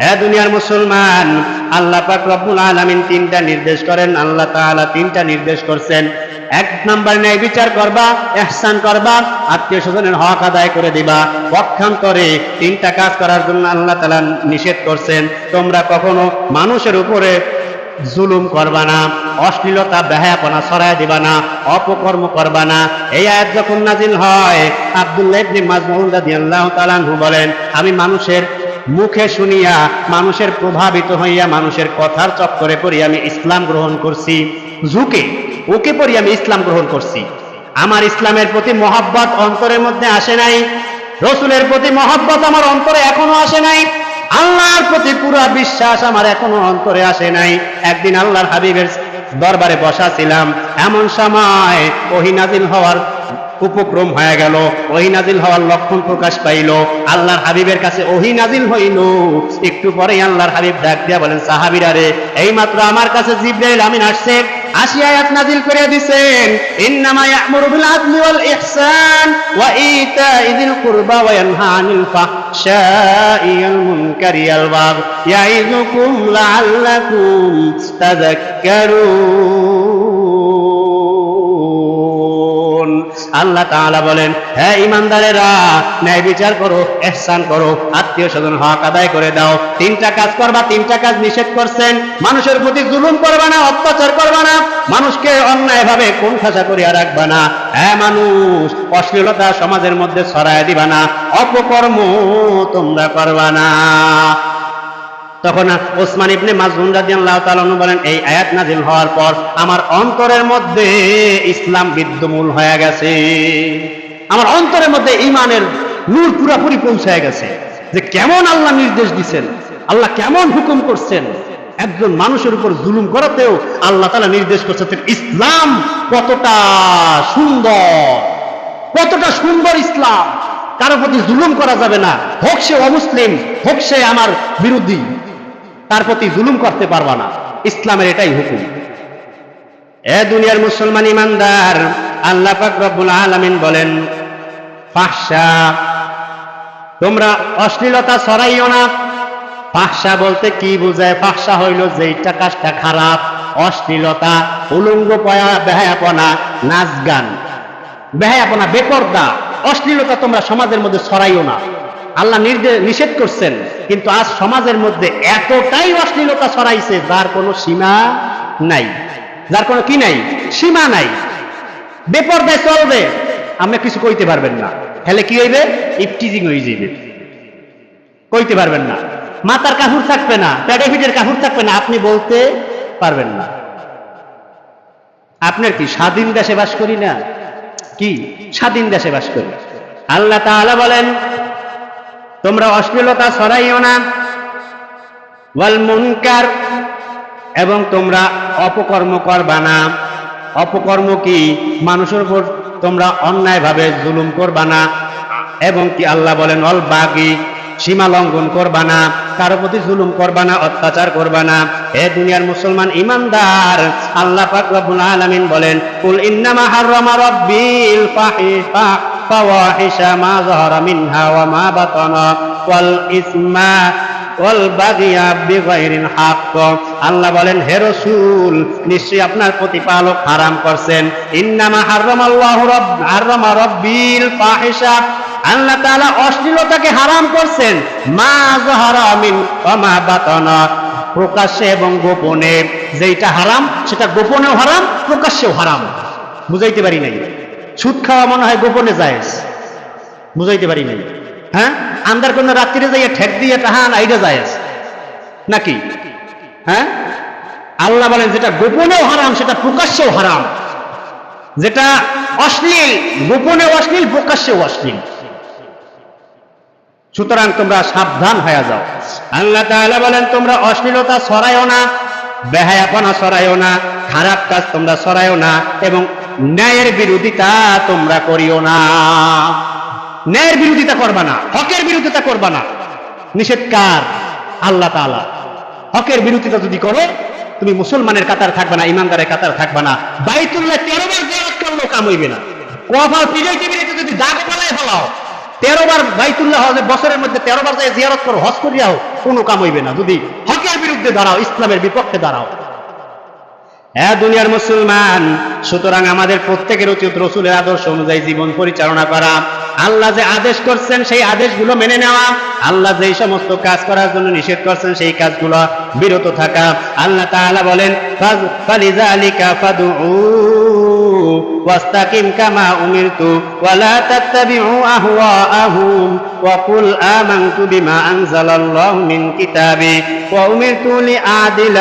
হ্যাঁ দুনিয়ার মুসলমান, আল্লাহ পাক রব্বুল আলামিন তিনটা নির্দেশ করেন, আল্লাহ তাআলা তিনটা নির্দেশ করছেন। এক নাম্বার ন্যায় বিচার করবা ইহসান করবা, আত্মীয় স্বজনের হক আদায় করে দিবা। পক্ষান্তরে তিনটা কাজ করার জন্য আল্লাহ তাআলা নিষেধ করছেন। তোমরা কখনো মানুষের উপরে জুলুম করবা না, অশ্লীলতা, বেহায়াপনা ছড়ায় দিবা না, অপকর্ম করবা না। এই আয়াত যখন নাজিল হয়, আব্দুল্লাহ ইবনে মাজমুন রাদিয়াল্লাহু তাআলা বলেন, আমি মানুষের মুখে শুনিয়া, মানুষের প্রভাবিত হইয়া, মানুষের কথার চক্করে পড়ি আমি ইসলাম গ্রহণ করছি। ঝুঁকে ওকে পড়ি আমি ইসলাম গ্রহণ করছি। আমার ইসলামের প্রতি মহাব্বত অন্তরের মধ্যে আসে নাই। রসুলের প্রতি মহাব্বত আমার অন্তরে এখনও আসে নাই। আল্লাহর প্রতি পুরো বিশ্বাস আমার এখনও অন্তরে আসে নাই। একদিন আল্লাহর হাবিবের দরবারে বসা ছিলাম। এমন সময় ওহিনাজিল হওয়ার উপক্রম হয়ে গেল। ওহিনাজিল হওয়ার লক্ষণ প্রকাশ পাইল। আল্লাহর হাবিবের কাছে ওহি নাজিল হইল। একটু পরেই আল্লাহর হাবিব ডাক দিয়া বলেন, সাহাবিরা রে এই মাত্র আমার কাছে জিব্রাইল আমিন আসছে। আশি আয়াত নাজিল করে দিছেন। ইন্নামা ইয়ামুরু বিল আদলি ওয়াল ইহসান ওয়া ইতাই যিল কুরবা ওয়া ইয়ানহা আনিল ফাহশাই ওয়াল মুনকারি ওয়াল বাগ। ইয়াইযুকুম লাআল্লাকুম তাযাক্কারুন। আল্লাহ তাআলা বলেন হ্যাঁ ইমানদারেরা ন্যায় বিচার করো ইহসান করো, আত্মীয় স্বজন হক আদায় করে দাও। তিনটা কাজ করবা, তিনটা কাজ নিষেধ করছেন। মানুষের প্রতি জুলুম করবা না, অত্যাচার করবা না। মানুষকে অন্যায়ভাবে কোন খাসা করিয়া রাখবা না। হ্যাঁ মানুষ, অশ্লীলতা সমাজের মধ্যে ছড়ায় দিবা না। অপকর্ম তোমরা করবা না। তখন ওসমান ইবনে মাজুন রাদিয়াল্লাহু তাআলা বলেন, এই আয়াত নাযিল হওয়ার পর আমার অন্তরের মধ্যে ইসলাম বিদ্যমূল হয়ে গেছে। আমার অন্তরের মধ্যে ঈমানের নূর পুরাপুরি পৌঁছায় গেছে যে কেমন আল্লাহ নির্দেশ দিছেন, আল্লাহ কেমন হুকুম করছেন। একজন মানুষের উপর জুলুম করাতেও আল্লাহ তাআলা নির্দেশ করছেন ইসলাম কতটা সুন্দর কতটা সুন্দর ইসলাম। কারও প্রতি জুলুম করা যাবে না। হোক সে অমুসলিম, হোক সে আমার বিরোধী। তার প্রতি জুলুম করতে পারবা না। ইসলামের এটাই হুকুম। এ দুনিয়ার মুসলমান ইমানদার, আল্লাহ পাক রব্বুল আলামিন বলেন, ফাহশা, তোমরা অশ্লীলতা ছড়াইও না। ফাহশা বলতে কি বোঝায়? ফাহশা হইল যেইটা কাজটা খারাপ, অশ্লীলতা, উলঙ্গ পয়া, বেহায়াপনা, নাচ গান। বেহায়াপনা, বেপর্দা, অশ্লীলতা তোমরা সমাজের মধ্যে ছড়াইও না। আল্লাহ নিষেধ করছেন, কিন্তু আজ সমাজের মধ্যে এতটাই অশ্লীলতা ছড়াইছে যার কোনো সীমা নাই। যার কোনো কি নাই? সীমা নাই। বেপর্দায় চলবে, আমরা কিছু কইতে পারবেন না। হেলে কি হইবে? ইফটিজিং হয়ে যাইবে। কইতে পারবেন না। মাতার কাহুর থাকবে না প্যাডে ফিটের কাহুর থাকবে না, আপনি বলতে পারবেন না। আপনার কি স্বাধীন দেশে বাস করি না? কি স্বাধীন দেশে বাস করি? আল্লাহ তাআলা বলেন তোমরা অশ্লীলতা সরাইও না। ওয়াল মুনকার, এবং তোমরা অপকর্ম করবা না। অপকর্ম কি? মানুষের উপর তোমরা অন্যায়ভাবে জুলুম করবা না, এবং কি আল্লাহ বলেন, অল বাগি, সীমা লঙ্ঘন করবা না, কারও প্রতি জুলুম করবা না, অত্যাচার করবা না। হে দুনিয়ার মুসলমান ইমানদার, আল্লাহ পাক রব্বুল আলামিন বলেন, কুল ইন্নামা হাররামা রাব্বিল ফাহিশা। বাতানা ওয়াল ইসমা ওয়াল বাগিয়া বিগাইরিল হক আল্লাহ বলেন, হে রাসূল, নিশ্চয়ই আপনার প্রতিপালক হারাম করছেন। ইন্নামা হাররামাল্লাহু রাbb হাররামা রাব্বিল ফাহিশা। আল্লাহ তাআলা অশ্লীলতাকে হারাম করছেন। মা যাহারা মিন মা বাতানা। প্রকাশ্যে এবং গোপনে যেটা হারাম, সেটা গোপনেও হারাম, প্রকাশ্যেও হারাম। বুঝাইতে পারি নাই। সুদ খাওয়া মনে হয় গোপনে যায় বুঝাইতে পারি নাই হ্যাঁ? আন্দার কোন রাত্রিরে যাইয়া ঠেক দিয়ে টাহান আইডা যায় নাকি? হ্যাঁ? আল্লাহ বলেন যেটা গোপনেও হারাম, সেটা প্রকাশ্যেও হারাম। যেটা অশ্লীল গোপনে অশ্লীল, প্রকাশ্যেও অশ্লীল। সুতরাং তোমরা সাবধান হয়ে যাও। আল্লাহ তাআলা বলেন, তোমরা অশ্লীলতা ছড়াইও না, বেহায়াপনা ছড়াইও না, খারাপ কাজ তোমরা ছড়াইও না এবং ন্যায়ের বিরোধিতা তোমরা করিও না। ন্যায়ের বিরোধিতা করবা না, হকের বিরোধিতা করবা না। নিষেধ কার? আল্লাহ তাআলা। হকের বিরোধিতা যদি করো, তুমি মুসলমানের কাতার থাকবে না, ইমানদারের কাতার থাকবে না। বাইতুল্লাহ তেরো বার জিয়ারত করলেও কাম হইবে না। কফাল পিজাইতে পিজাইতে যদি দাগ পালাই ফেলাও তেরো বার বাইতুল্লাহ হজে বছরের মধ্যে তেরো বার যায় জিয়ারত করো, হজ করিয়াও কোনো কাম হইবে না। যদি হকের বিরুদ্ধে দাঁড়াও, ইসলামের বিপক্ষে দাঁড়াও। হ্যাঁ দুনিয়ার মুসলমান সুতরাং আমাদের প্রত্যেকের উচিত রসুলের আদর্শ অনুযায়ী জীবন পরিচালনা করা আল্লাহ যে আদেশ করছেন সেই আদেশগুলো মেনে নেওয়া আল্লাহ যেই সমস্ত কাজ করার জন্য নিষেধ করছেন সেই কাজগুলো বিরত থাকা আল্লাহ তাআলা বলেন ফাজ- ফালিযালিকা ফাদউ واستقم كما أمرت ولا تتبعوا أهواءهم وقل آمنت بما أنزل الله من كتاب وأمرت لأعدل